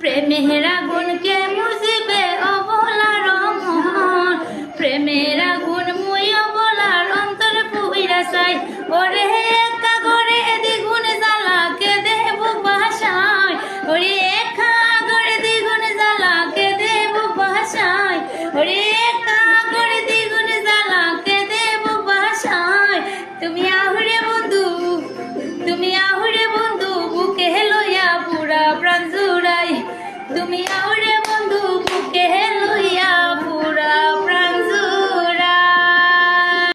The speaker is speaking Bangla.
প্রেমের আগুনকে মুজিবে অবলার মন প্রেমের আগুন মুই অবলার অন্তর পুইরা চাই। ওরে Do me out.